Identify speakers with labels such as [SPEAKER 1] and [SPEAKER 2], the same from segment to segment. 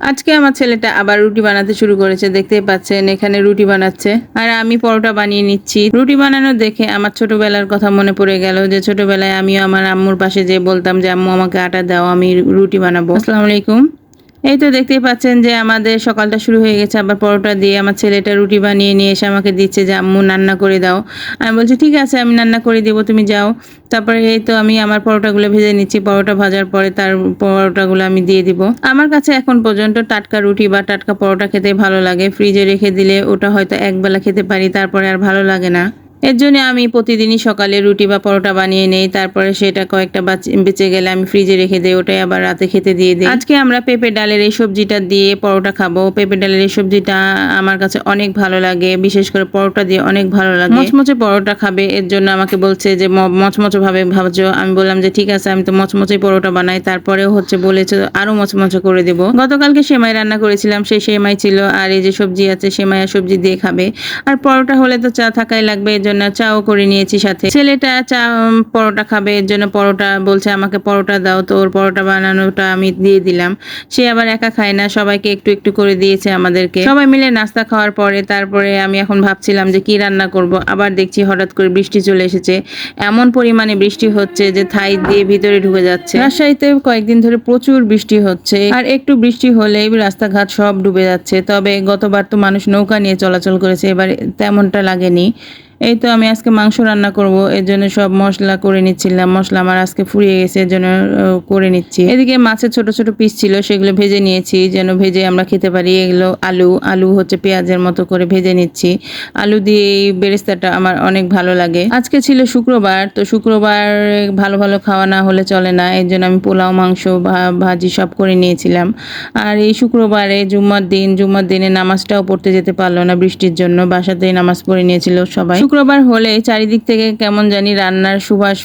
[SPEAKER 1] আজকে আমার ছেলেটা আবার রুটি বানাতে শুরু করেছে দেখতে পাচ্ছেন, এখানে রুটি বানাচ্ছে। আর আমি পরোটা বানিয়ে নিচ্ছি। রুটি বানানো দেখে আমার ছোটবেলার কথা মনে পড়ে গেল যে, ছোটবেলায় আমিও আমার আম্মুর পাশে যে বলতাম যে, আম্মু, আমাকে আটা দাও, আমি রুটি বানাবো। আসসালামু আলাইকুম। এই তো দেখতেই পাচ্ছেন যে আমাদের সকালটা শুরু হয়ে গেছে, আবার পরোটা দিয়ে আমার ছেলেটা রুটি বানিয়ে নিয়ে এসে আমাকে দিচ্ছে যে, আম্মু রান্না করে দাও। আমি বলছি, ঠিক আছে, আমি রান্না করে দেবো, তুমি যাও। তারপরে এই তো আমি আমার পরোটাগুলো ভেজে নিচ্ছি, পরোটা ভাজার পরে তার পরোটাগুলো আমি দিয়ে দিব। আমার কাছে এখন পর্যন্ত টাটকা রুটি বা টাটকা পরোটা খেতে ভালো লাগে। ফ্রিজে রেখে দিলে ওটা হয়তো একবেলা খেতে পারি, তারপরে আর ভালো লাগে না। এর জন্য আমি প্রতিদিনই সকালে রুটি বা পরোটা বানিয়ে নেই, তারপরে সেটা কয়েকটা বাচ- গেলে আমি ফ্রিজে রেখে দিই, ওটাই আবার রাতে খেতে দিয়ে দিই। আজকে আমরা পেঁপে ডালের এই সবজিটা দিয়ে পরোটা খাব। পেঁপে ডালের এই সবজিটা আমার কাছে অনেক ভালো লাগে, বিশেষ করে পরোটা দিয়ে অনেক ভালো লাগে। মচমচে পরোটা খাবে, এর জন্য আমাকে বলছে যে মচমচে ভাবে ভাবছ? আমি বললাম যে, ঠিক আছে, আমি তো মচমচে পরোটা বানাই। তারপরেও হচ্ছে বলেছে, আরও মচমচে করে দেবো। গতকালকে সেমাই রান্না করেছিলাম, সেই সেমাই ছিল, আর এই যে সবজি আছে, সেমাই আর সবজি দিয়ে খাবে। আর পরোটা হলে তো চা থাকাই লাগবে জন্য চাও করে নিয়েছি সাথে। ছেলেটা চা পরোটা খাবে, এর জন্য পরোটা বলছে, আমাকে পরোটা দাও, তো ওর পরোটা বানানোটা আমি দিয়ে দিলাম। সে আবার একা খায় না, সবাইকে একটু একটু করে দিয়েছে আমাদেরকে। সবাই মিলে নাস্তা খাওয়ার পরে তারপরে আমি এখন ভাবছিলাম যে কি রান্না করব, আবার দেখছি হঠাৎ করে বৃষ্টি চলে এসেছে। এমন পরিমাণে বৃষ্টি হচ্ছে যে থাই দিয়ে ভিতরে ঢুকে যাচ্ছে। রাজশাহীতে কয়েকদিন ধরে প্রচুর বৃষ্টি হচ্ছে, আর একটু বৃষ্টি হলেই রাস্তাঘাট সব ডুবে যাচ্ছে। তবে গতবার তো মানুষ নৌকা নিয়ে চলাচল করেছে, এবার তেমনটা লাগেনি। এই তো আমি আজকে মাংস রান্না করব, এর জন্য সব মশলা করে নিচ্ছিলাম, মশলা আমার আজকে ফুরিয়ে গেছে, এর জন্য করে নিচ্ছি। এদিকে মাছের ছোট ছোট পিস ছিল, সেগুলো ভেজে নিয়েছি, যেন ভেজে আমরা খেতে পারি। এগুলো আলু আলু হচ্ছে পেঁয়াজের মতো করে ভেজে নিচ্ছি। আলু দিয়ে এই বেরেস্তাটা আমার অনেক ভালো লাগে। আজকে ছিল শুক্রবার, তো শুক্রবার ভালো ভালো খাওয়া না হলে চলে না, এর জন্য আমি পোলাও, মাংস ভাজি সব করে নিয়েছিলাম। আর এই শুক্রবারে জুম্মার দিন, জুম্মার দিনে নামাজটাও পড়তে যেতে পারল না বৃষ্টির জন্য, বাসাতেই নামাজ পড়ে নিয়েছিল সবাই। শুক্রবার হলে চারিদিক থেকে কেমন জানি রান্নার সুবাস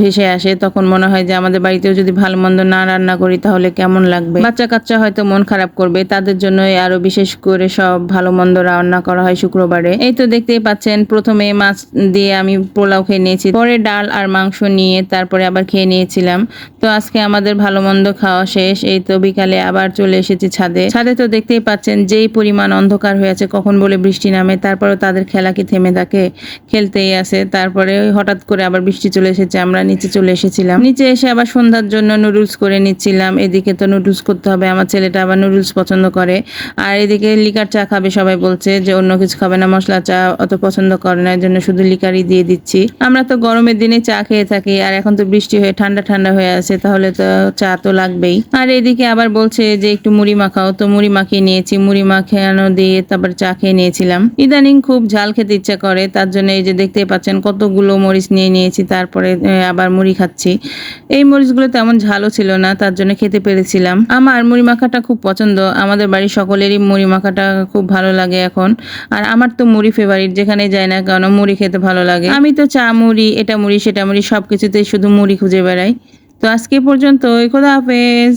[SPEAKER 1] ভেসে আসে। তখন মনে হয় যে আমাদের বাড়িতেও যদি ভালো মন্দ না রান্না করি তাহলে কেমন লাগবে? বাচ্চা কাচ্চা হয়তো মন খারাপ করবে। তাদের জন্যই আরও বিশেষ করে সব ভালো মন্দ রান্না করা হয় শুক্রবারে। এই তো দেখতেই পাচ্ছেন, প্রথমে মাছ দিয়ে আমি পোলাও খেয়ে নিয়েছি, পরে ডাল আর মাংস নিয়ে তারপরে আবার খেয়ে নিয়েছিলাম। তো আজকে আমাদের ভালো মন্দ খাওয়া শেষ। এই তো বিকালে আবার চলে এসেছি ছাদে। ছাদে তো দেখতেই পাচ্ছেন, যেই পরিমাণ অন্ধকার হয়ে আছে, কখন বলে বৃষ্টি নামে, তারপরেও তাদের খেলা কি থেমে থাকে। খেলতেই আছে। তারপরে হঠাৎ করে আবার বৃষ্টি চলে এসেছে, আমরা নিচে চলে এসেছিলাম। নিচে এসে আবার সন্ধ্যার জন্য নুডলস করে নিচ্ছিলাম। এদিকে তো নুডলস করতে হবে, আমার ছেলেটা আবার নুডলস পছন্দ করে। আর এদিকে লিকার চা খাবে সবাই বলছে যে, অন্য কিছু খাবে না, মশলা চা অত পছন্দ করে না জন্য শুধু লিকারই দিয়ে দিচ্ছি। আমরা তো গরমের দিনে চা খেয়ে থাকি, আর এখন তো বৃষ্টি হয়ে, ঠান্ডা ঠান্ডা হয়ে আছে, তাহলে তো চা তো লাগবেই। আর এদিকে আবার বলছে যে, একটু মুড়ি মাখাও, তো মুড়ি মাখিয়ে নিয়েছি। মুড়ি মাখানো দিয়ে তারপর চা খেয়ে নিয়েছিলাম। ইদানিং খুব ঝাল খেতে ইচ্ছা করে তার জন্য এই যে দেখতেই পাচ্ছেন কতগুলো মরিচ নিয়ে নিয়েছি, তারপরে আবার মুড়ি খাচ্ছি। এই মরিচগুলো তেমন ঝালও ছিল না, তার জন্য খেতে পেরেছিলাম। আমার মুড়ি মাখাটা খুব পছন্দ, আমাদের বাড়ির সকলেরই মুড়ি মাখাটা খুব ভালো লাগে এখন। আর আমার তো মুড়ি ফেভারিট যেখানে যাই না কেন, মুড়ি খেতে ভালো লাগে। আমি তো চা মুড়ি, এটা মুড়ি, সেটা মুড়ি সব কিছুতেই শুধু মুড়ি খুঁজে বেড়াই। তো আজকে পর্যন্ত খোদা হাফেজ।